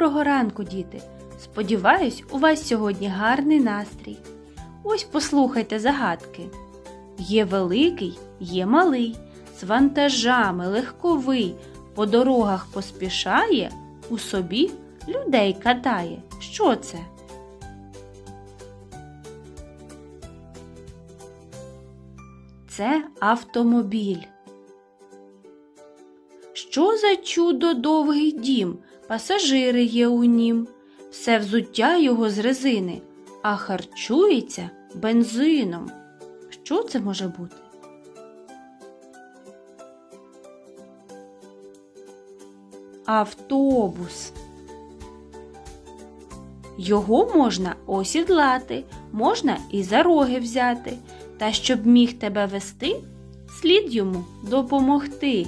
Доброго ранку, діти! Сподіваюсь, у вас сьогодні гарний настрій. Ось послухайте загадки. Є великий, є малий, з вантажами легковий, по дорогах поспішає, у собі людей катає. Що це? Це автомобіль. Що за чудо довгий дім, пасажири є у нім, все взуття його з резини, а харчується бензином. Що це може бути? Автобус. Його можна осідлати, можна і за роги взяти, та щоб міг тебе вести, слід йому допомогти.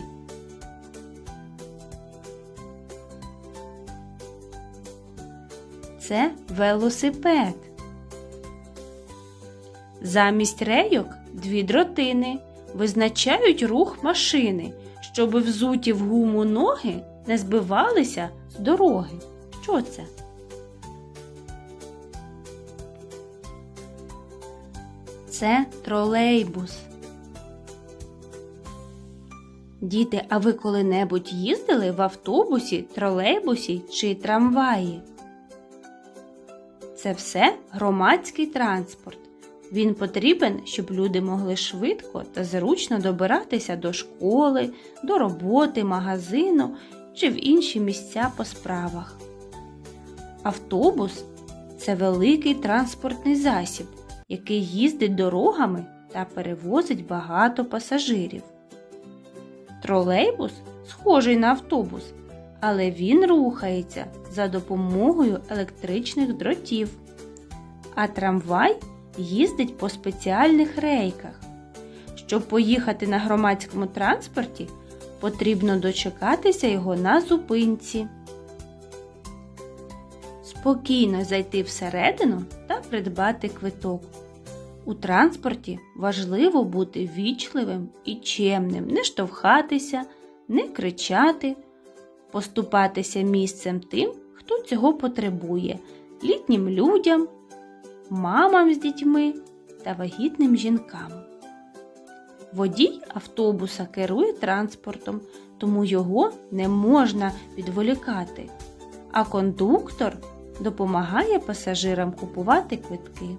Це велосипед. Замість рейок дві дротини визначають рух машини, щоби взуті в гуму ноги не збивалися з дороги. Що це? Це тролейбус. Діти, а ви коли-небудь їздили в автобусі, тролейбусі чи трамваї? Це все громадський транспорт. Він потрібен, щоб люди могли швидко та зручно добиратися до школи, до роботи, магазину чи в інші місця по справах. Автобус це великий транспортний засіб, який їздить дорогами та перевозить багато пасажирів. Тролейбус схожий на автобус, але він рухається за допомогою електричних дротів, а трамвай їздить по спеціальних рейках. Щоб поїхати на громадському транспорті, потрібно дочекатися його на зупинці. Спокійно зайти всередину та придбати квиток. У транспорті важливо бути вічливим і чемним, не штовхатися, не кричати, поступатися місцем тим, хто цього потребує, літнім людям, мамам з дітьми та вагітним жінкам. Водій автобуса керує транспортом, тому його не можна відволікати, а кондуктор допомагає пасажирам купувати квитки.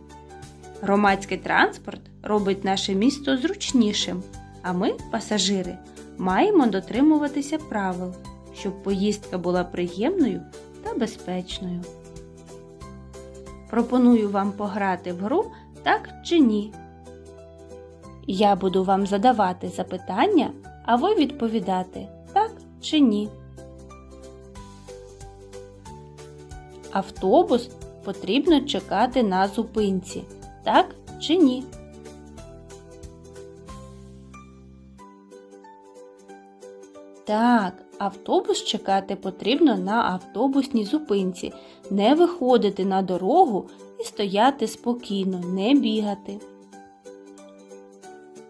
Громадський транспорт робить наше місто зручнішим, а ми, пасажири, маємо дотримуватися правил, щоб поїздка була приємною та безпечною. Пропоную вам пограти в гру так чи ні. Я буду вам задавати запитання, а ви відповідати так чи ні. Автобус потрібно чекати на зупинці. Так чи ні? Так, автобус чекати потрібно на автобусній зупинці, не виходити на дорогу і стояти спокійно, не бігати.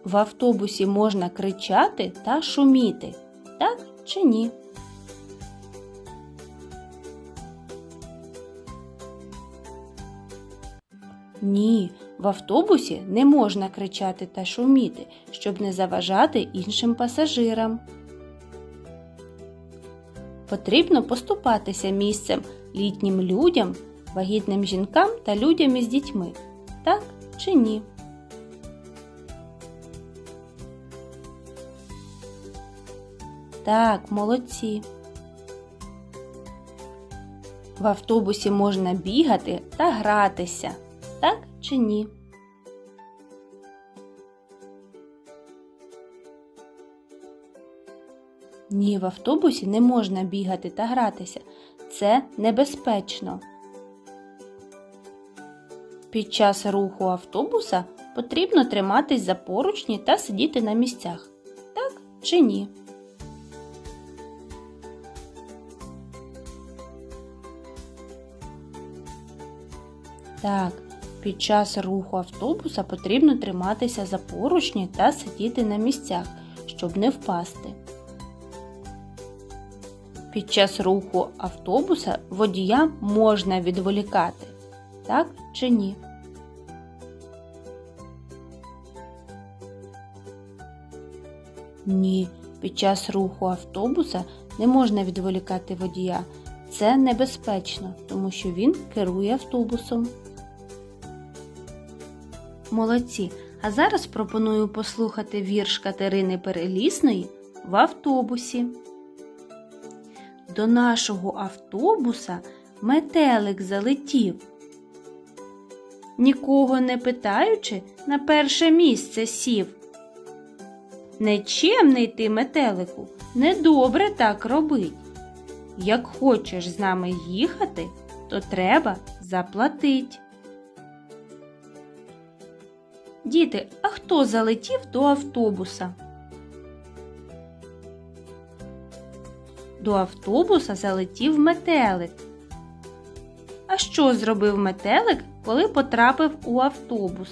В автобусі можна кричати та шуміти. Так чи ні? Ні, в автобусі не можна кричати та шуміти, щоб не заважати іншим пасажирам. Потрібно поступатися місцем літнім людям, вагітним жінкам та людям із дітьми. Так чи ні? Так, молодці. В автобусі можна бігати та гратися. Так чи ні? Ні, в автобусі не можна бігати та гратися. Це небезпечно. Під час руху автобуса потрібно триматись за поручні та сидіти на місцях. Так чи ні? Так, під час руху автобуса потрібно триматися за поручні та сидіти на місцях, щоб не впасти. Під час руху автобуса водія можна відволікати. Так чи ні? Ні, під час руху автобуса не можна відволікати водія. Це небезпечно, тому що він керує автобусом. Молодці! А зараз пропоную послухати вірш Катерини Перелісної в автобусі. До нашого автобуса метелик залетів. Нікого не питаючи, на перше місце сів. Нечемний ти, метелику, недобре так робить. Як хочеш з нами їхати, то треба заплатить. Діти, а хто залетів до автобуса? До автобуса залетів метелик. А що зробив метелик, коли потрапив у автобус?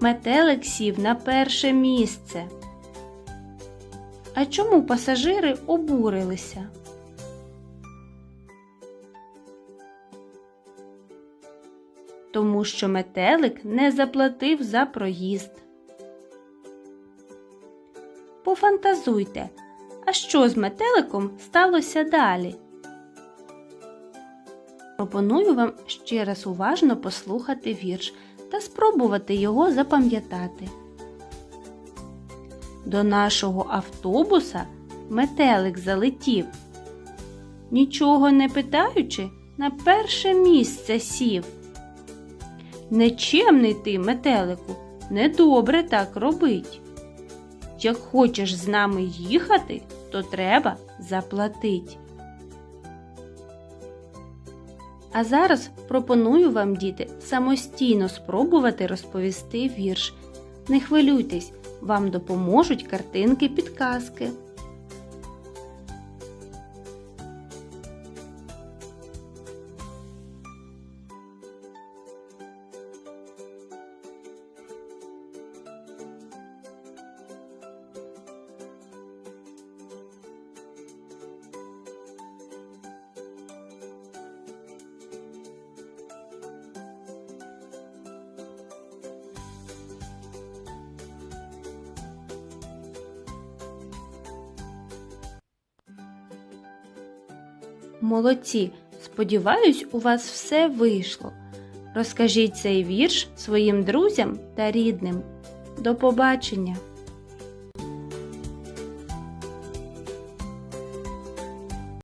Метелик сів на перше місце. А чому пасажири обурилися? Тому що метелик не заплатив за проїзд. Пофантазуйте, а що з метеликом сталося далі? Пропоную вам ще раз уважно послухати вірш та спробувати його запам'ятати. До нашого автобуса метелик залетів. Нічого не питаючи, на перше місце сів. Нечемний ти, метелику, недобре так робить. Як хочеш з нами їхати, то треба заплатити. А зараз пропоную вам, діти, самостійно спробувати розповісти вірш. Не хвилюйтесь, вам допоможуть картинки підказки. Молодці! Сподіваюсь, у вас все вийшло. Розкажіть цей вірш своїм друзям та рідним. До побачення!